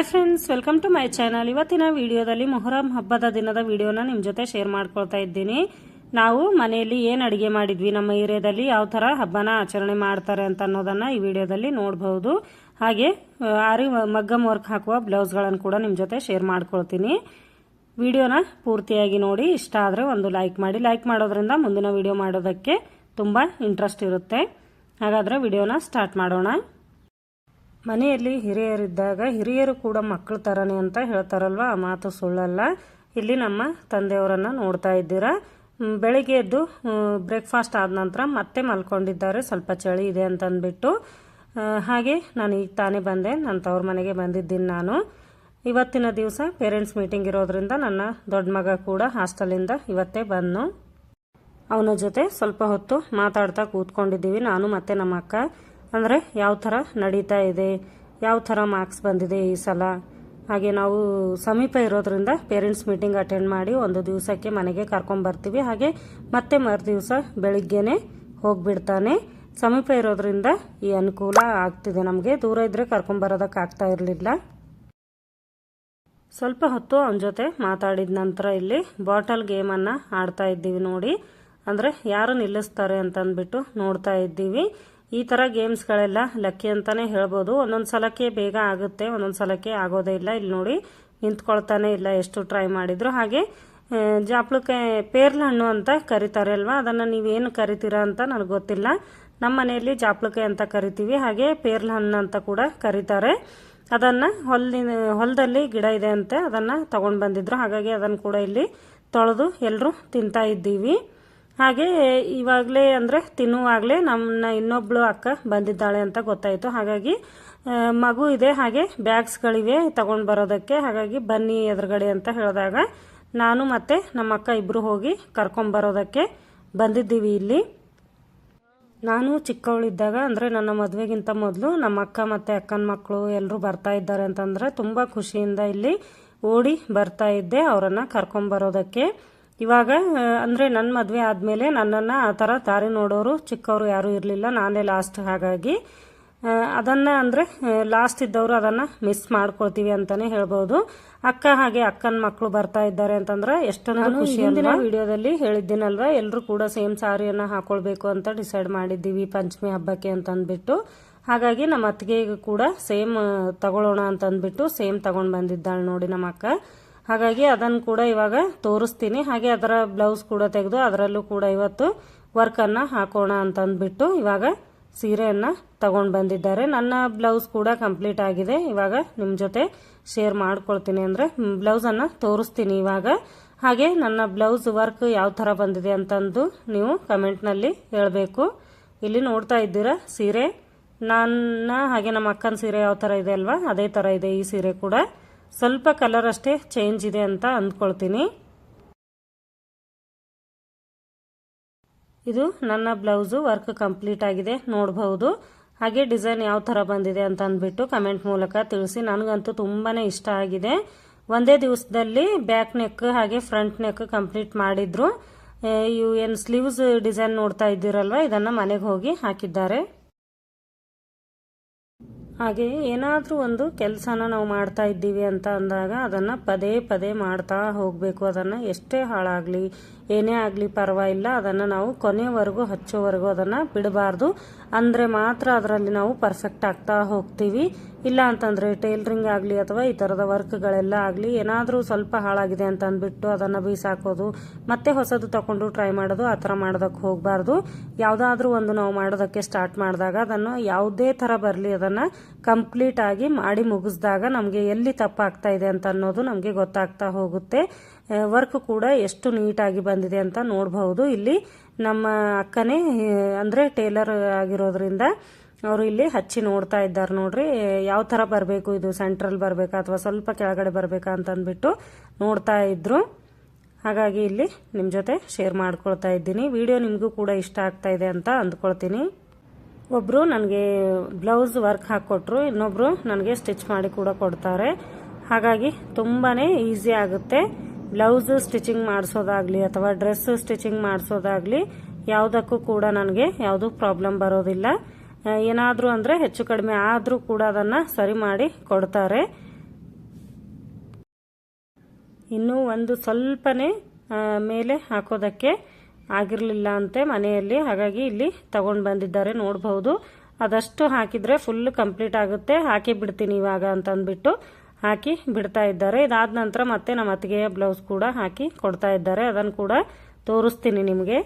Hi friends welcome to my channel ಇವತ್ತಿನ ವಿಡಿಯೋದಲ್ಲಿ ಮೊಹರಂ ಹಬ್ಬದ ದಿನದ ವಿಡಿಯೋನ ನಿಮ್ಮ ಜೊತೆ ಶೇರ್ ಮಾಡ್ಕೊಳ್ತಾ ಇದ್ದೀನಿ. ನಾವು ಮನೆಯಲ್ಲಿ ಏನು ಅಡುಗೆ ಮಾಡಿದ್ವಿ? ನಮ್ಮ ಏರಿಯಾದಲ್ಲಿ ಯಾವ ಥರ ಹಬ್ಬನ ಆಚರಣೆ ಮಾಡ್ತಾರೆ ಅಂತ ಅನ್ನೋದನ್ನು ಈ ವಿಡಿಯೋದಲ್ಲಿ ನೋಡಬಹುದು ಹಾಗೆ ಆರಿ ಮಗ್ಗಮ್ ವರ್ಕ್ ಹಾಕುವ ಬ್ಲೌಸ್ಗಳನ್ನು ಕೂಡ ನಿಮ್ಮ ಜೊತೆ ಶೇರ್ ಮಾಡ್ಕೊಳ್ತೀನಿ. ವಿಡಿಯೋನ ಪೂರ್ತಿಯಾಗಿ ನೋಡಿ. ಇಷ್ಟ ಆದರೆ ಒಂದು ಲೈಕ್ ಮಾಡಿ. ಲೈಕ್ ಮಾಡೋದ್ರಿಂದ ಮುಂದಿನ ವಿಡಿಯೋ ಮಾಡೋದಕ್ಕೆ ತುಂಬ ಇಂಟ್ರೆಸ್ಟ್ ಇರುತ್ತೆ. ಹಾಗಾದರೆ ವಿಡಿಯೋನ ಸ್ಟಾರ್ಟ್ ಮಾಡೋಣ. ಮನೆಯಲ್ಲಿ ಹಿರಿಯರಿದ್ದಾಗ ಹಿರಿಯರು ಕೂಡ ಮಕ್ಕಳ ಥರನೇ ಅಂತ ಹೇಳ್ತಾರಲ್ವ? ಆ ಮಾತು ಸುಳ್ಳಲ್ಲ. ಇಲ್ಲಿ ನಮ್ಮ ತಂದೆಯವರನ್ನು ನೋಡ್ತಾ ಇದ್ದೀರಾ. ಬೆಳಿಗ್ಗೆ ಎದ್ದು ಬ್ರೇಕ್ಫಾಸ್ಟ್ ಆದ ನಂತರ ಮತ್ತೆ ಮಲ್ಕೊಂಡಿದ್ದಾರೆ. ಸ್ವಲ್ಪ ಚಳಿ ಇದೆ ಅಂತ ಅಂದ್ಬಿಟ್ಟು ಹಾಗೆ ನಾನು ಈಗ ತಾನೇ ಬಂದೆ. ನನ್ನ ತವ್ರ ಮನೆಗೆ ಬಂದಿದ್ದೀನಿ ನಾನು. ಇವತ್ತಿನ ದಿವಸ ಪೇರೆಂಟ್ಸ್ ಮೀಟಿಂಗ್ ಇರೋದ್ರಿಂದ ನನ್ನ ದೊಡ್ಡ ಮಗ ಕೂಡ ಹಾಸ್ಟೆಲಿಂದ ಇವತ್ತೇ ಬಂದು, ಅವನ ಜೊತೆ ಸ್ವಲ್ಪ ಹೊತ್ತು ಮಾತಾಡ್ತಾ ಕೂತ್ಕೊಂಡಿದ್ದೀವಿ. ನಾನು ಮತ್ತೆ ನಮ್ಮ ಅಕ್ಕ. ಅಂದರೆ ಯಾವ ಥರ ನಡೀತಾ ಇದೆ, ಯಾವ ಥರ ಮಾರ್ಕ್ಸ್ ಬಂದಿದೆ ಈ ಸಲ? ಹಾಗೆ ನಾವು ಸಮೀಪ ಇರೋದ್ರಿಂದ ಪೇರೆಂಟ್ಸ್ ಮೀಟಿಂಗ್ ಅಟೆಂಡ್ ಮಾಡಿ ಒಂದು ದಿವಸಕ್ಕೆ ಮನೆಗೆ ಕರ್ಕೊಂಬರ್ತೀವಿ ಹಾಗೆ ಮತ್ತೆ ಮರು ದಿವಸ ಬೆಳಿಗ್ಗೆನೆ ಹೋಗ್ಬಿಡ್ತಾನೆ. ಸಮೀಪ ಇರೋದ್ರಿಂದ ಈ ಅನುಕೂಲ ಆಗ್ತಿದೆ ನಮಗೆ. ದೂರ ಇದ್ದರೆ ಕರ್ಕೊಂಬರೋದಕ್ಕೆ ಆಗ್ತಾ ಇರಲಿಲ್ಲ. ಸ್ವಲ್ಪ ಹೊತ್ತು ಅವನ ಜೊತೆ ಮಾತಾಡಿದ ನಂತರ ಇಲ್ಲಿ ಬಾಟಲ್ ಗೇಮನ್ನು ಆಡ್ತಾ ಇದ್ದೀವಿ ನೋಡಿ. ಅಂದರೆ ಯಾರು ನಿಲ್ಲಿಸ್ತಾರೆ ಅಂತಂದ್ಬಿಟ್ಟು ನೋಡ್ತಾ ಇದ್ದೀವಿ. ಈ ಥರ ಗೇಮ್ಸ್ಗಳೆಲ್ಲ ಲಕ್ಕಿ ಅಂತಲೇ ಹೇಳ್ಬೋದು. ಒಂದೊಂದು ಸಲಕ್ಕೆ ಬೇಗ ಆಗುತ್ತೆ, ಒಂದೊಂದು ಸಲಕ್ಕೆ ಆಗೋದೇ ಇಲ್ಲ. ಇಲ್ಲಿ ನೋಡಿ ನಿಂತ್ಕೊಳ್ತಾನೆ ಇಲ್ಲ ಎಷ್ಟು ಟ್ರೈ ಮಾಡಿದ್ರು. ಹಾಗೆ ಜಾಪ್ಳಕ್ಕೆ ಪೇರ್ಲ ಹಣ್ಣು ಅಂತ ಕರೀತಾರೆ ಅಲ್ವಾ? ಅದನ್ನು ನೀವೇನು ಕರಿತೀರಾ ಅಂತ ನನಗೆ ಗೊತ್ತಿಲ್ಲ. ನಮ್ಮ ಮನೆಯಲ್ಲಿ ಜಾಪ್ಳಕಾಯಿ ಅಂತ ಕರಿತೀವಿ. ಹಾಗೆ ಪೇರ್ಲ ಹಣ್ಣು ಅಂತ ಕೂಡ ಕರೀತಾರೆ. ಅದನ್ನು ಹೊಲದಿಂದ ಹೊಲದಲ್ಲಿ ಗಿಡ ಇದೆ ಅಂತೆ, ಅದನ್ನು ತಗೊಂಡು ಬಂದಿದ್ರು. ಹಾಗಾಗಿ ಅದನ್ನು ಕೂಡ ಇಲ್ಲಿ ತೊಳೆದು ಎಲ್ಲರೂ ತಿಂತಾ ಇದ್ದೀವಿ. ಹಾಗೆ ಇವಾಗಲೇ ಅಂದರೆ ತಿನ್ನುವಾಗಲೇ ನಮ್ಮನ್ನ ಇನ್ನೊಬ್ಳು ಅಕ್ಕ ಬಂದಿದ್ದಾಳೆ ಅಂತ ಗೊತ್ತಾಯಿತು. ಹಾಗಾಗಿ ಮಗು ಇದೆ, ಹಾಗೆ ಬ್ಯಾಗ್ಸ್ಗಳಿವೆ ತಗೊಂಡು ಬರೋದಕ್ಕೆ. ಹಾಗಾಗಿ ಬನ್ನಿ ಎದುರುಗಡೆ ಅಂತ ಹೇಳಿದಾಗ ನಾನು ಮತ್ತು ನಮ್ಮ ಅಕ್ಕ ಇಬ್ಬರು ಹೋಗಿ ಕರ್ಕೊಂಬರೋದಕ್ಕೆ ಬಂದಿದ್ದೀವಿ ಇಲ್ಲಿ. ನಾನು ಚಿಕ್ಕವಳಿದ್ದಾಗ ಅಂದರೆ ನನ್ನ ಮದುವೆಗಿಂತ ಮೊದಲು ನಮ್ಮ ಅಕ್ಕ ಮತ್ತು ಅಕ್ಕನ ಮಕ್ಕಳು ಎಲ್ಲರೂ ಬರ್ತಾ ಇದ್ದಾರೆ ಅಂತಂದರೆ ತುಂಬ ಖುಷಿಯಿಂದ ಇಲ್ಲಿ ಓಡಿ ಬರ್ತಾ ಇದ್ದೆ ಅವರನ್ನು ಕರ್ಕೊಂಬರೋದಕ್ಕೆ ಇವಾಗ ಅಂದರೆ ನನ್ನ ಮದುವೆ ಆದಮೇಲೆ ನನ್ನನ್ನು ಆ ಥರ ದಾರಿ ನೋಡೋರು ಚಿಕ್ಕವರು ಯಾರೂ ಇರಲಿಲ್ಲ. ನಾನೇ ಲಾಸ್ಟ್ ಹಾಗಾಗಿ ಅದನ್ನು ಅದನ್ನ ಅಂದರೆ ಲಾಸ್ಟ್ ಇದ್ದವರು ಅದನ್ನು ಮಿಸ್ ಮಾಡ್ಕೊಳ್ತೀವಿ ಅಂತಲೇ ಹೇಳ್ಬೋದು. ಅಕ್ಕ ಹಾಗೆ ಅಕ್ಕನ ಮಕ್ಕಳು ಬರ್ತಾ ಇದ್ದಾರೆ ಅಂತಂದ್ರೆ ಎಷ್ಟೊಂದು ಖುಷಿ ಹಿಂದಿನ ವಿಡಿಯೋದಲ್ಲಿ ಹೇಳಿದ್ದೀನಲ್ವ ಎಲ್ಲರೂ ಕೂಡ ಸೇಮ್ ಸಾರಿಯನ್ನು ಹಾಕೊಳ್ಬೇಕು ಅಂತ ಡಿಸೈಡ್ ಮಾಡಿದ್ದೀವಿ ಪಂಚಮಿ ಹಬ್ಬಕ್ಕೆ ಅಂತ ಅಂದ್ಬಿಟ್ಟು ಹಾಗಾಗಿ ನಮ್ಮ ಅತ್ತಿಗೆಗೂ ಕೂಡ ಸೇಮ್ ತಗೊಳ್ಳೋಣ ಅಂತ ಅಂದ್ಬಿಟ್ಟು ಸೇಮ್ ತಗೊಂಡು ಬಂದಿದ್ದಾಳೆ ನೋಡಿ ನಮ್ಮ ಅಕ್ಕ. ಹಾಗಾಗಿ ಅದನ್ನು ಕೂಡ ಇವಾಗ ತೋರಿಸ್ತೀನಿ. ಹಾಗೆ ಅದರ ಬ್ಲೌಸ್ ಕೂಡ ತೆಗೆದು ಅದರಲ್ಲೂ ಕೂಡ ಇವತ್ತು ವರ್ಕನ್ನು ಹಾಕೋಣ ಅಂತಂದ್ಬಿಟ್ಟು ಇವಾಗ ಸೀರೆಯನ್ನು ತಗೊಂಡು ಬಂದಿದ್ದಾರೆ. ನನ್ನ ಬ್ಲೌಸ್ ಕೂಡ ಕಂಪ್ಲೀಟ್ ಆಗಿದೆ. ಇವಾಗ ನಿಮ್ಮ ಜೊತೆ ಶೇರ್ ಮಾಡ್ಕೊಳ್ತೀನಿ ಅಂದರೆ ಬ್ಲೌಸನ್ನು ತೋರಿಸ್ತೀನಿ ಇವಾಗ. ಹಾಗೆ ನನ್ನ ಬ್ಲೌಸ್ ವರ್ಕ್ ಯಾವ ಥರ ಬಂದಿದೆ ಅಂತಂದು ನೀವು ಕಮೆಂಟ್ನಲ್ಲಿ ಹೇಳಬೇಕು. ಇಲ್ಲಿ ನೋಡ್ತಾ ಇದ್ದೀರಾ ಸೀರೆ? ನನ್ನ ಹಾಗೆ ನಮ್ಮ ಅಕ್ಕನ ಸೀರೆ ಯಾವ ಥರ ಇದೆ ಅಲ್ವಾ? ಅದೇ ಥರ ಇದೆ ಈ ಸೀರೆ ಕೂಡ. ಸ್ವಲ್ಪ ಕಲರ್ ಅಷ್ಟೇ ಚೇಂಜ್ ಇದೆ ಅಂತ ಅಂದ್ಕೊಳ್ತೀನಿ. ಇದು ನನ್ನ ಬ್ಲೌಸು ವರ್ಕ್ ಕಂಪ್ಲೀಟ್ ಆಗಿದೆ, ನೋಡಬಹುದು. ಹಾಗೆ ಡಿಸೈನ್ ಯಾವ ಥರ ಬಂದಿದೆ ಅಂತ ಅಂದ್ಬಿಟ್ಟು ಕಮೆಂಟ್ ಮೂಲಕ ತಿಳಿಸಿ. ನನಗಂತೂ ತುಂಬಾ ಇಷ್ಟ ಆಗಿದೆ. ಒಂದೇ ದಿವಸದಲ್ಲಿ ಬ್ಯಾಕ್ ನೆಕ್ ಹಾಗೆ ಫ್ರಂಟ್ ನೆಕ್ ಕಂಪ್ಲೀಟ್ ಮಾಡಿದ್ರು. ಇವು ಏನು ಸ್ಲೀವ್ಸ್ ಡಿಸೈನ್ ನೋಡ್ತಾ ಇದ್ದೀರಲ್ವ, ಇದನ್ನು ಮನೆಗೆ ಹೋಗಿ ಹಾಕಿದ್ದಾರೆ. ಹಾಗೆ ಏನಾದರೂ ಒಂದು ಕೆಲಸನ ನಾವು ಮಾಡ್ತಾ ಇದ್ದೀವಿ ಅಂತ ಅಂದಾಗ ಅದನ್ನು ಪದೇ ಪದೇ ಮಾಡ್ತಾ ಹೋಗಬೇಕು. ಅದನ್ನು ಎಷ್ಟೇ ಹಾಳಾಗಲಿ, ಏನೇ ಆಗಲಿ ಪರವಾಗಿಲ್ಲ. ಅದನ್ನು ನಾವು ಕೊನೆವರೆಗೂ, ಹಚ್ಚೋವರೆಗೂ ಅದನ್ನು ಬಿಡಬಾರ್ದು. ಅಂದರೆ ಮಾತ್ರ ಅದರಲ್ಲಿ ನಾವು ಪರ್ಫೆಕ್ಟ್ ಆಗ್ತಾ ಹೋಗ್ತೀವಿ. ಇಲ್ಲ ಅಂತಂದರೆ ಟೈಲರಿಂಗ್ ಆಗಲಿ ಅಥವಾ ಈ ಥರದ ವರ್ಕ್ಗಳೆಲ್ಲ ಆಗಲಿ ಏನಾದರೂ ಸ್ವಲ್ಪ ಹಾಳಾಗಿದೆ ಅಂತ ಅಂದ್ಬಿಟ್ಟು ಅದನ್ನು ಬೀಸಾಕೋದು, ಮತ್ತೆ ಹೊಸದು ತಗೊಂಡು ಟ್ರೈ ಮಾಡೋದು, ಆ ಥರ ಮಾಡೋದಕ್ಕೆ ಹೋಗಬಾರ್ದು. ಯಾವುದಾದ್ರೂ ಒಂದು ನಾವು ಮಾಡೋದಕ್ಕೆ ಸ್ಟಾರ್ಟ್ ಮಾಡಿದಾಗ ಅದನ್ನು ಯಾವುದೇ ಥರ ಬರಲಿ ಅದನ್ನು ಕಂಪ್ಲೀಟ್ ಆಗಿ ಮಾಡಿ ಮುಗಿಸಿದಾಗ ನಮಗೆ ಎಲ್ಲಿ ತಪ್ಪಾಗ್ತಾ ಇದೆ ಅಂತ ಅನ್ನೋದು ನಮಗೆ ಗೊತ್ತಾಗ್ತಾ ಹೋಗುತ್ತೆ. ವರ್ಕ್ ಕೂಡ ಎಷ್ಟು ನೀಟಾಗಿ ಬಂದಿದೆ ಅಂತ ನೋಡಬಹುದು. ಇಲ್ಲಿ ನಮ್ಮ ಅಕ್ಕನೇ ಅಂದರೆ ಟೇಲರ್ ಆಗಿರೋದ್ರಿಂದ ಅವರು ಇಲ್ಲಿ ಹಚ್ಚಿ ನೋಡ್ತಾ ಇದ್ದಾರೆ ನೋಡ್ರಿ, ಯಾವ ಥರ ಬರಬೇಕು ಇದು ಸೆಂಟ್ರಲ್ ಬರಬೇಕಾ ಅಥವಾ ಸ್ವಲ್ಪ ಕೆಳಗಡೆ ಬರಬೇಕಾ ಅಂತ ಅಂದ್ಬಿಟ್ಟು ನೋಡ್ತಾ ಇದ್ರು. ಹಾಗಾಗಿ ಇಲ್ಲಿ ನಿಮ್ಮ ಜೊತೆ ಶೇರ್ ಮಾಡ್ಕೊಳ್ತಾ ಇದ್ದೀನಿ. ವಿಡಿಯೋ ನಿಮಗೂ ಕೂಡ ಇಷ್ಟ ಆಗ್ತಾ ಇದೆ ಅಂತ ಅಂದ್ಕೊಳ್ತೀನಿ. ಒಬ್ಬರು ನನಗೆ ಬ್ಲೌಸ್ ವರ್ಕ್ ಹಾಕ್ಕೊಟ್ರು ಇನ್ನೊಬ್ಬರು ನನಗೆ ಸ್ಟಿಚ್ ಮಾಡಿ ಕೂಡ ಕೊಡ್ತಾರೆ. ಹಾಗಾಗಿ ತುಂಬಾ ಈಸಿ ಆಗುತ್ತೆ. ಬ್ಲೌಸ್ ಸ್ಟಿಚಿಂಗ್ ಮಾಡಿಸೋದಾಗಲಿ ಅಥವಾ ಡ್ರೆಸ್ ಸ್ಟಿಚಿಂಗ್ ಮಾಡಿಸೋದಾಗಲಿ, ಯಾವುದಕ್ಕೂ ಕೂಡ ನನಗೆ ಯಾವುದೂ ಪ್ರಾಬ್ಲಮ್ ಬರೋದಿಲ್ಲ. ಏನಾದರೂ ಅಂದರೆ ಹೆಚ್ಚು ಕಡಿಮೆ ಆದರೂ ಕೂಡ ಅದನ್ನು ಸರಿ ಮಾಡಿ ಕೊಡ್ತಾರೆ. ಇನ್ನೂ ಒಂದು ಸ್ವಲ್ಪನೇ ಮೇಲೆ ಹಾಕೋದಕ್ಕೆ ಆಗಿರಲಿಲ್ಲ ಅಂತೆ ಮನೆಯಲ್ಲಿ. ಹಾಗಾಗಿ ಇಲ್ಲಿ ತಗೊಂಡು ಬಂದಿದ್ದಾರೆ, ನೋಡಬಹುದು. ಅದಷ್ಟು ಹಾಕಿದರೆ ಫುಲ್ ಕಂಪ್ಲೀಟ್ ಆಗುತ್ತೆ. ಹಾಕಿ ಬಿಡ್ತೀನಿ ಇವಾಗ ಅಂತಂದ್ಬಿಟ್ಟು ಹಾಕಿ ಬಿಡ್ತಾ ಇದ್ದಾರೆ. ಇದಾದ ನಂತರ ಮತ್ತೆ ನಮ್ಮ ಅತ್ತಿಗೆಯ ಬ್ಲೌಸ್ ಕೂಡ ಹಾಕಿ ಕೊಡ್ತಾ ಇದ್ದಾರೆ. ಅದನ್ನು ಕೂಡ ತೋರಿಸ್ತೀನಿ ನಿಮಗೆ.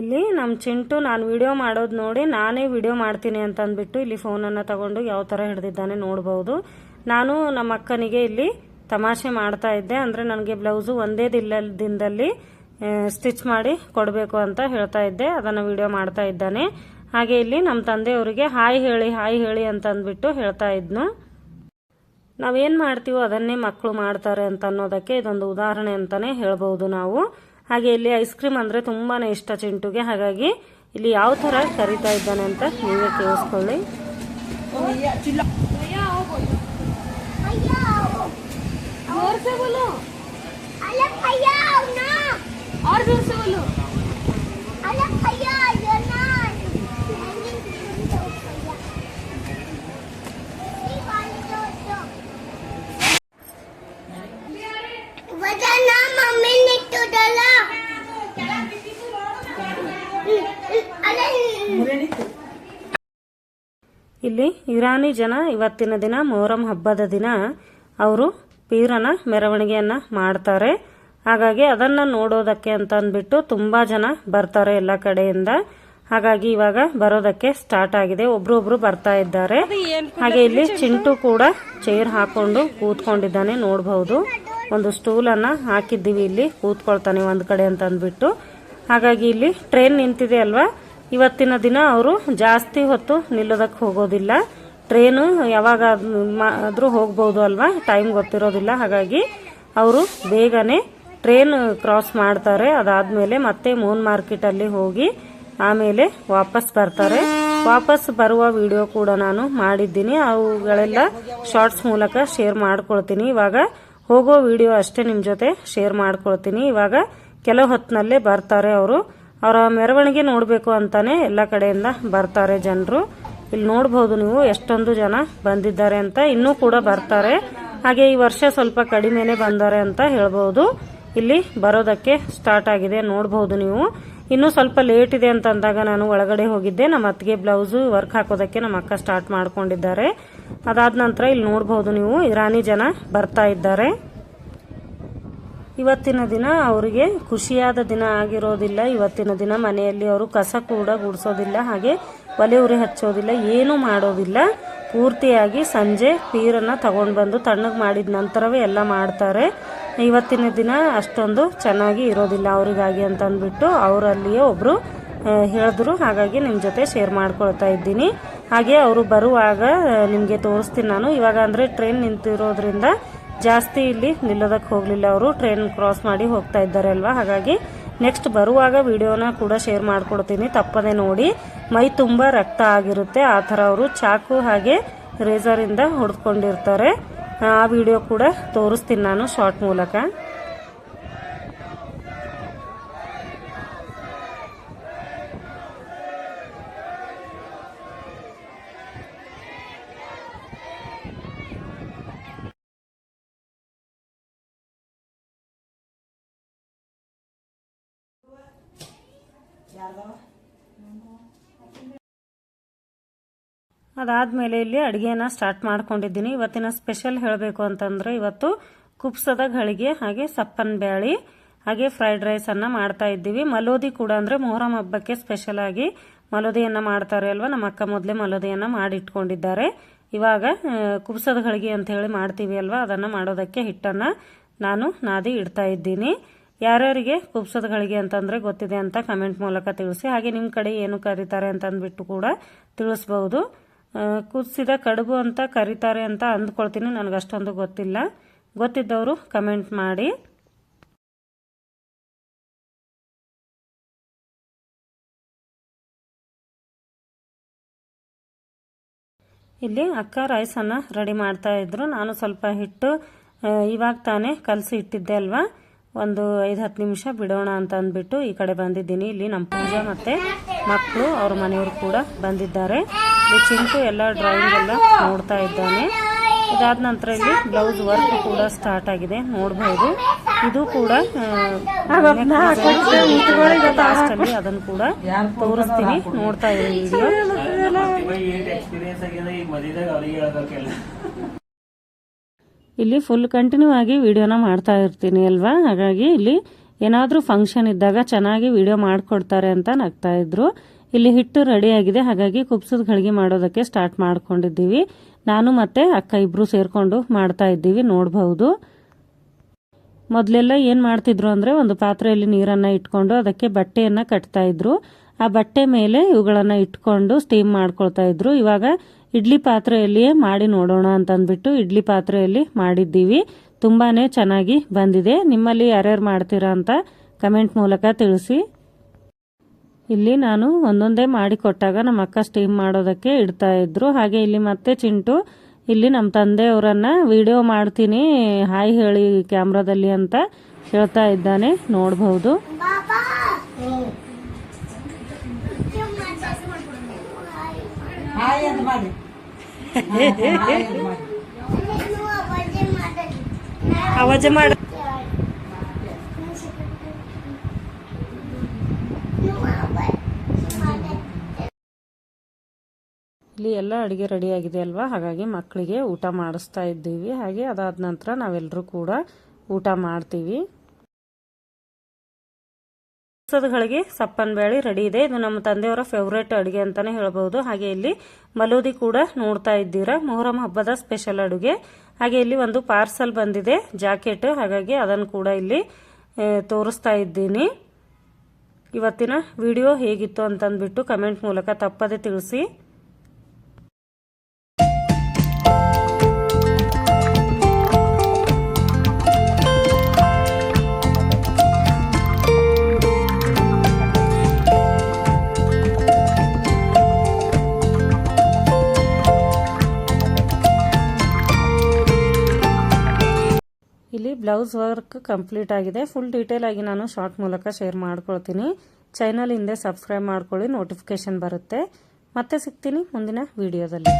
ಇಲ್ಲಿ ನಮ್ಮ ಚಿಂಟು ನಾನು ವಿಡಿಯೋ ಮಾಡೋದು ನೋಡಿ ನಾನೇ ವಿಡಿಯೋ ಮಾಡ್ತೀನಿ ಅಂತ ಅಂದ್ಬಿಟ್ಟು ಇಲ್ಲಿ ಫೋನನ್ನು ತಗೊಂಡು ಯಾವ ಥರ ಹಿಡ್ದಿದ್ದಾನೆ ನೋಡ್ಬೋದು. ನಾನು ನಮ್ಮ ಅಕ್ಕನಿಗೆ ಇಲ್ಲಿ ತಮಾಷೆ ಮಾಡ್ತಾ ಇದ್ದೆ. ಅಂದರೆ ನನಗೆ ಬ್ಲೌಸು ಒಂದೇ ದಿಲ್ಲ ದಿನದಲ್ಲಿ ಸ್ಟಿಚ್ ಮಾಡಿ ಕೊಡಬೇಕು ಅಂತ ಹೇಳ್ತಾ ಇದ್ದೆ. ಅದನ್ನು ವಿಡಿಯೋ ಮಾಡ್ತಾ ಇದ್ದಾನೆ. ಹಾಗೆ ಇಲ್ಲಿ ನಮ್ಮ ತಂದೆಯವರಿಗೆ ಹಾಯ್ ಹೇಳಿ ಹಾಯ್ ಹೇಳಿ ಅಂತ ಅಂದ್ಬಿಟ್ಟು ಹೇಳ್ತಾ ಇದ್ನು. ನಾವೇನು ಮಾಡ್ತೀವೋ ಅದನ್ನೇ ಮಕ್ಕಳು ಮಾಡ್ತಾರೆ ಅಂತ ಅನ್ನೋದಕ್ಕೆ ಇದೊಂದು ಉದಾಹರಣೆ ಅಂತಲೇ ಹೇಳ್ಬೋದು ನಾವು. ಹಾಗೆ ಇಲ್ಲಿ ಐಸ್ ಕ್ರೀಮ್ ಅಂದರೆ ತುಂಬಾನೇ ಇಷ್ಟ ಚಿಂಟುಗೆ ಹಾಗಾಗಿ ಇಲ್ಲಿ ಯಾವ ಥರ ಕರಿತಾ ಇದ್ದಾನೆ ಅಂತ ನೀವೇ ಕೇಳಿಸ್ಕೊಳ್ಳಿ जोर से बोलो अरे भैया आओ ना और जोर से ಇರಾನಿ ಜನ ಇವತ್ತಿನ ದಿನ ಮೊಹರಂ ಹಬ್ಬದ ದಿನ ಅವರು ಪೀರನ ಮೆರವಣಿಗೆಯನ್ನ ಮಾಡ್ತಾರೆ. ಹಾಗಾಗಿ ಅದನ್ನ ನೋಡೋದಕ್ಕೆ ಅಂತ ಅಂದ್ಬಿಟ್ಟು ತುಂಬಾ ಜನ ಬರ್ತಾರೆ ಎಲ್ಲ ಕಡೆಯಿಂದ. ಹಾಗಾಗಿ ಇವಾಗ ಬರೋದಕ್ಕೆ ಸ್ಟಾರ್ಟ್ ಆಗಿದೆ. ಒಬ್ರೊಬ್ರು ಬರ್ತಾ ಇದ್ದಾರೆ. ಹಾಗೆ ಇಲ್ಲಿ ಚಿಂಟು ಕೂಡ ಚೇರ್ ಹಾಕೊಂಡು ಕೂತ್ಕೊಂಡಿದ್ದಾನೆ ನೋಡಬಹುದು ಒಂದು ಸ್ಟೂಲ್ ಅನ್ನ ಹಾಕಿದ್ದೀವಿ ಇಲ್ಲಿ, ಕೂತ್ಕೊಳ್ತಾನೆ ಒಂದು ಕಡೆ ಅಂತ ಅಂದ್ಬಿಟ್ಟು. ಹಾಗಾಗಿ ಇಲ್ಲಿ ಟ್ರೈನ್ ನಿಂತಿದೆ ಅಲ್ವಾ? ಇವತ್ತಿನ ದಿನ ಅವರು ಜಾಸ್ತಿ ಹೊತ್ತು ನಿಲ್ಲೋದಕ್ಕೆ ಹೋಗೋದಿಲ್ಲ. ಟ್ರೈನು ಯಾವಾಗ ಆದರೂ ಹೋಗ್ಬೋದು ಅಲ್ವಾ? ಟೈಮ್ ಗೊತ್ತಿರೋದಿಲ್ಲ. ಹಾಗಾಗಿ ಅವರು ಬೇಗನೆ ಟ್ರೈನ್ ಕ್ರಾಸ್ ಮಾಡ್ತಾರೆ. ಅದಾದಮೇಲೆ ಮತ್ತೆ ಮೂನ್ ಮಾರ್ಕೆಟಲ್ಲಿ ಹೋಗಿ ಆಮೇಲೆ ವಾಪಸ್ ಬರ್ತಾರೆ. ವಾಪಸ್ ಬರುವ ವಿಡಿಯೋ ಕೂಡ ನಾನು ಮಾಡಿದ್ದೀನಿ. ಅವುಗಳೆಲ್ಲ ಶಾರ್ಟ್ಸ್ ಮೂಲಕ ಶೇರ್ ಮಾಡ್ಕೊಳ್ತೀನಿ. ಇವಾಗ ಹೋಗೋ ವಿಡಿಯೋ ಅಷ್ಟೇ ನಿಮ್ಮ ಜೊತೆ ಶೇರ್ ಮಾಡ್ಕೊಳ್ತೀನಿ. ಇವಾಗ ಕೆಲವು ಹೊತ್ತಿನಲ್ಲೇ ಬರ್ತಾರೆ ಅವರು. ಅವರ ಮೆರವಣಿಗೆ ನೋಡಬೇಕು ಅಂತಾನೆ ಎಲ್ಲ ಕಡೆಯಿಂದ ಬರ್ತಾರೆ ಜನರು. ಇಲ್ಲಿ ನೋಡಬಹುದು ನೀವು ಎಷ್ಟೊಂದು ಜನ ಬಂದಿದ್ದಾರೆ ಅಂತ, ಇನ್ನೂ ಕೂಡ ಬರ್ತಾರೆ. ಹಾಗೆ ಈ ವರ್ಷ ಸ್ವಲ್ಪ ಕಡಿಮೆನೆ ಬಂದಾರೆ ಅಂತ ಹೇಳ್ಬಹುದು ಇಲ್ಲಿ ಬರೋದಕ್ಕೆ ಸ್ಟಾರ್ಟ್ ಆಗಿದೆ ನೋಡಬಹುದು ನೀವು. ಇನ್ನೂ ಸ್ವಲ್ಪ ಲೇಟ್ ಇದೆ ಅಂತ ಅಂದಾಗ ನಾನು ಒಳಗಡೆ ಹೋಗಿದ್ದೆ. ನಮ್ಮ ಅತ್ತಿಗೆ ಬ್ಲೌಸು ವರ್ಕ್ ಹಾಕೋದಕ್ಕೆ ನಮ್ಮ ಅಕ್ಕ ಸ್ಟಾರ್ಟ್ ಮಾಡ್ಕೊಂಡಿದ್ದಾರೆ. ಅದಾದ ನಂತರ ಇಲ್ಲಿ ನೋಡಬಹುದು ನೀವು ಇರಾನಿ ಜನ ಬರ್ತಾ ಇದ್ದಾರೆ. ಇವತ್ತಿನ ದಿನ ಅವರಿಗೆ ಖುಷಿಯಾದ ದಿನ ಆಗಿರೋದಿಲ್ಲ. ಇವತ್ತಿನ ದಿನ ಮನೆಯಲ್ಲಿ ಅವರು ಕಸ ಕೂಡ ಗುಡಿಸೋದಿಲ್ಲ. ಹಾಗೆ ಒಲೆ ಉರಿ ಹಚ್ಚೋದಿಲ್ಲ, ಏನೂ ಮಾಡೋದಿಲ್ಲ. ಪೂರ್ತಿಯಾಗಿ ಸಂಜೆ ನೀರನ್ನು ತಗೊಂಡು ಬಂದು ತಣ್ಣಗೆ ಮಾಡಿದ ನಂತರವೇ ಎಲ್ಲ ಮಾಡ್ತಾರೆ. ಇವತ್ತಿನ ದಿನ ಅಷ್ಟೊಂದು ಚೆನ್ನಾಗಿ ಇರೋದಿಲ್ಲ ಅವರಿಗಾಗಿ ಅಂತ ಅಂದ್ಬಿಟ್ಟು ಅವರಲ್ಲಿಯೇ ಒಬ್ಬರು ಹೇಳಿದ್ರು. ಹಾಗಾಗಿ ನಿಮ್ಮ ಜೊತೆ ಶೇರ್ ಮಾಡ್ಕೊಳ್ತಾ ಇದ್ದೀನಿ. ಹಾಗೆ ಅವರು ಬರುವಾಗ ನಿಮಗೆ ತೋರಿಸ್ತೀನಿ ನಾನು. ಇವಾಗ ಅಂದರೆ ಟ್ರೈನ್ ನಿಂತಿರೋದ್ರಿಂದ ಜಾಸ್ತಿ ಇಲ್ಲಿ ನಿಲ್ಲೋದಕ್ಕೆ ಹೋಗಲಿಲ್ಲ ಅವರು. ಟ್ರೈನ್ ಕ್ರಾಸ್ ಮಾಡಿ ಹೋಗ್ತಾ ಇದ್ದಾರೆ ಅಲ್ವಾ? ಹಾಗಾಗಿ ನೆಕ್ಸ್ಟ್ ಬರುವಾಗ ವಿಡಿಯೋನ ಕೂಡ ಶೇರ್ ಮಾಡ್ಕೊಡ್ತೀನಿ. ತಪ್ಪದೆ ನೋಡಿ. ಮೈ ತುಂಬ ರಕ್ತ ಆಗಿರುತ್ತೆ. ಆ ಥರ ಅವರು ಚಾಕು ಹಾಗೆ ರೇಸರಿಂದ ಹೊಡೆದುಕೊಂಡಿರ್ತಾರೆ ಆ ವಿಡಿಯೋ ಕೂಡ ತೋರಿಸ್ತೀನಿ ನಾನು ಶಾರ್ಟ್ ಮೂಲಕ. ಅದಾದಮೇಲೆ ಇಲ್ಲಿ ಅಡುಗೆನ ಸ್ಟಾರ್ಟ್ ಮಾಡ್ಕೊಂಡಿದ್ದೀನಿ. ಇವತ್ತಿನ ಸ್ಪೆಷಲ್ ಹೇಳಬೇಕು ಅಂತಂದ್ರೆ ಇವತ್ತು ಕುಪ್ಸದ ಗಳಿಗೆ ಹಾಗೆ ಸಪ್ಪನ್ ಬ್ಯಾಳಿ ಹಾಗೆ ಫ್ರೈಡ್ ರೈಸ್ ಅನ್ನ ಮಾಡ್ತಾ ಇದ್ದೀವಿ. ಮಲೋದಿ ಕೂಡ ಅಂದ್ರೆ ಮೊಹರಂ ಹಬ್ಬಕ್ಕೆ ಸ್ಪೆಷಲ್ ಆಗಿ ಮಲೋದಿಯನ್ನ ಮಾಡ್ತಾರೆ ಅಲ್ವಾ? ನಮ್ಮ ಅಕ್ಕ ಮೊದಲೇ ಮಲೋದಿಯನ್ನ ಮಾಡಿಟ್ಕೊಂಡಿದ್ದಾರೆ. ಇವಾಗ ಕುಪ್ಸದ ಗಳಿಗೆ ಅಂತ ಹೇಳಿ ಮಾಡ್ತೀವಿ ಅಲ್ವಾ? ಅದನ್ನ ಮಾಡೋದಕ್ಕೆ ಹಿಟ್ಟನ್ನ ನಾನು ನಾದಿ ಇಡ್ತಾ ಇದ್ದೀನಿ. ಯಾರ್ಯಾರಿಗೆ ಕುಪ್ಸದ ಗಳಿಗೆ ಅಂತಂದ್ರೆ ಗೊತ್ತಿದೆ ಅಂತ ಕಮೆಂಟ್ ಮೂಲಕ ತಿಳಿಸಿ. ಹಾಗೆ ನಿಮ್ಮ ಕಡೆ ಏನು ಕರೀತಾರೆ ಅಂತ ಅಂದ್ಬಿಟ್ಟು ಕೂಡ ತಿಳಿಸ್ಬಹುದು. ಆ, ಕುದಿಸಿದ ಕಡುಬು ಅಂತ ಕರೀತಾರೆ ಅಂತ ಅಂದ್ಕೊಳ್ತೀನಿ. ನನಗೆ ಅಷ್ಟೊಂದು ಗೊತ್ತಿಲ್ಲ. ಗೊತ್ತಿದ್ದವರು ಕಮೆಂಟ್ ಮಾಡಿ. ಇಲ್ಲಿ ಅಕ್ಕ ರೈಸನ್ನು ರೆಡಿ ಮಾಡ್ತಾ ಇದ್ರು. ನಾನು ಸ್ವಲ್ಪ ಹಿಟ್ಟು ಇವಾಗ ತಾನೇ ಕಲಸಿ ಇಟ್ಟಿದ್ದೆ ಅಲ್ವಾ? ಒಂದು ಐದು ಹತ್ತು ನಿಮಿಷ ಬಿಡೋಣ ಅಂತ ಅಂದ್ಬಿಟ್ಟು ಈ ಕಡೆ ಬಂದಿದ್ದೀನಿ. ಇಲ್ಲಿ ನಮ್ಮ ಪೂಜಾ ಮತ್ತೆ ಮಕ್ಕಳು ಅವ್ರ ಮನೆಯವರು ಕೂಡ ಬಂದಿದ್ದಾರೆ. ಇಲ್ಲಿ ಚಿಂಟು ಎಲ್ಲ ಡ್ರಾಯಿಂಗ್ ಎಲ್ಲ ನೋಡ್ತಾ ಇದ್ದಾನೆ. ಇದಾದ ನಂತರ ಇಲ್ಲಿ ಬ್ಲೌಸ್ ವರ್ಕ್ ಕೂಡ ಸ್ಟಾರ್ಟ್ ಆಗಿದೆ. ನೋಡಬಹುದು ಇದು ಕೂಡ ಅದನ್ನು ಕೂಡ ತೋರಿಸ್ತೀನಿ. ನೋಡ್ತಾ ಇದ್ದೀನಿ ವಿಡಿಯೋ ಎಕ್ಸ್ಪೀರಿಯನ್ಸ್ ಆಗ್ಯದ ಈಗ ಮದಿದಾಗ ಅವ್ರಿಗೆ ಹೇಳ್ಬೇಕೆಲ್ಲ ಇಲ್ಲಿ ಫುಲ್ ಕಂಟಿನ್ಯೂ ಆಗಿ ವಿಡಿಯೋನ ಮಾಡ್ತಾ ಇರ್ತೀನಿ ಅಲ್ವಾ? ಹಾಗಾಗಿ ಇಲ್ಲಿ ಏನಾದರೂ ಫಂಕ್ಷನ್ ಇದ್ದಾಗ ಚೆನ್ನಾಗಿ ವಿಡಿಯೋ ಮಾಡಿಕೊಡ್ತಾರೆ ಅಂತ ನಗ್ತಾ ಇದ್ರು. ಇಲ್ಲಿ ಹಿಟ್ಟು ರೆಡಿ ಆಗಿದೆ. ಹಾಗಾಗಿ ಕುಬ್ಸದ ಗಳಿಗೆ ಮಾಡೋದಕ್ಕೆ ಸ್ಟಾರ್ಟ್ ಮಾಡ್ಕೊಂಡಿದ್ದೀವಿ. ನಾನು ಮತ್ತೆ ಅಕ್ಕ ಇಬ್ರು ಸೇರ್ಕೊಂಡು ಮಾಡ್ತಾ ಇದ್ದೀವಿ. ನೋಡಬಹುದು. ಮೊದಲೆಲ್ಲ ಏನು ಮಾಡ್ತಿದ್ರು ಅಂದರೆ ಒಂದು ಪಾತ್ರೆಯಲ್ಲಿ ನೀರನ್ನು ಇಟ್ಕೊಂಡು ಅದಕ್ಕೆ ಬಟ್ಟೆಯನ್ನು ಕಟ್ತಾ ಇದ್ರು. ಆ ಬಟ್ಟೆ ಮೇಲೆ ಇವುಗಳನ್ನು ಇಟ್ಕೊಂಡು ಸ್ಟೀಮ್ ಮಾಡ್ಕೊಳ್ತಾ ಇದ್ರು. ಇವಾಗ ಇಡ್ಲಿ ಪಾತ್ರೆಯಲ್ಲಿಯೇ ಮಾಡಿ ನೋಡೋಣ ಅಂತಂದ್ಬಿಟ್ಟು ಇಡ್ಲಿ ಪಾತ್ರೆಯಲ್ಲಿ ಮಾಡಿದ್ದೀವಿ. ತುಂಬಾ ಚೆನ್ನಾಗಿ ಬಂದಿದೆ. ನಿಮ್ಮಲ್ಲಿ ಯಾರ್ಯಾರು ಮಾಡ್ತೀರಾ ಅಂತ ಕಮೆಂಟ್ ಮೂಲಕ ತಿಳಿಸಿ. ಇಲ್ಲಿ ನಾನು ಒಂದೊಂದೇ ಮಾಡಿ ಕೊಟ್ಟಾಗ ನಮ್ಮ ಅಕ್ಕ ಸ್ಟೀಮ್ ಮಾಡೋದಕ್ಕೆ ಇಡ್ತಾ ಇದ್ರು. ಹಾಗೆ ಇಲ್ಲಿ ಮತ್ತೆ ಚಿಂಟು, ಇಲ್ಲಿ ನಮ್ಮ ತಂದೆಯವರನ್ನ ವಿಡಿಯೋ ಮಾಡ್ತೀನಿ, ಹಾಯ್ ಹೇಳಿ ಕ್ಯಾಮ್ರಾದಲ್ಲಿ ಅಂತ ಹೇಳ್ತಾ ಇದ್ದಾನೆ. ನೋಡಬಹುದು ಹಾಯ್ ಅಂತ ಮಾಡಿ. ಮಾಡಿ. ಇಲ್ಲಿ ಎಲ್ಲ ಅಡುಗೆ ರೆಡಿ ಆಗಿದೆ ಅಲ್ವಾ? ಹಾಗಾಗಿ ಮಕ್ಕಳಿಗೆ ಊಟ ಮಾಡಿಸ್ತಾ ಇದ್ದೀವಿ. ಹಾಗೆ ಅದಾದ ನಂತರ ನಾವೆಲ್ಲರೂ ಕೂಡ ಊಟ ಮಾಡ್ತೀವಿ. ಗಳಿಗೆ ಸಪ್ಪನ್ ಬೇಳೆ ರೆಡಿ ಇದೆ. ಇದು ನಮ್ಮ ತಂದೆಯವರ ಫೇವ್ರೇಟ್ ಅಡುಗೆ ಅಂತಾನೆ ಹೇಳಬಹುದು. ಹಾಗೆ ಇಲ್ಲಿ ಮಲೋದಿ ಕೂಡ ನೋಡ್ತಾ ಇದ್ದೀರಾ. ಮೊಹರಂ ಹಬ್ಬದ ಸ್ಪೆಷಲ್ ಅಡುಗೆ. ಹಾಗೆ ಇಲ್ಲಿ ಒಂದು ಪಾರ್ಸಲ್ ಬಂದಿದೆ ಜಾಕೆಟ್ ಹಾಗಾಗಿ ಅದನ್ನು ಕೂಡ ಇಲ್ಲಿ ತೋರಿಸ್ತಾ ಇದ್ದೀನಿ. ಇವತ್ತಿನ ವಿಡಿಯೋ ಹೇಗಿತ್ತು ಅಂತಂದ್ಬಿಟ್ಟು ಕಮೆಂಟ್ ಮೂಲಕ ತಪ್ಪದೆ ತಿಳಿಸಿ. ಇಲ್ಲಿ ಬ್ಲೌಸ್ ವರ್ಕ್ ಕಂಪ್ಲೀಟ್ ಆಗಿದೆ. ಫುಲ್ ಡೀಟೇಲ್ ಆಗಿ ನಾನು ಶಾರ್ಟ್ ಮೂಲಕ ಶೇರ್ ಮಾಡ್ಕೊಳ್ತೀನಿ. ಚಾನಲ್ ಹಿಂದೆ ಸಬ್ಸ್ಕ್ರೈಬ್ ಮಾಡ್ಕೊಳ್ಳಿ ನೋಟಿಫಿಕೇಶನ್ ಬರುತ್ತೆ. ಮತ್ತೆ ಸಿಗ್ತೀನಿ ಮುಂದಿನ ವಿಡಿಯೋದಲ್ಲಿ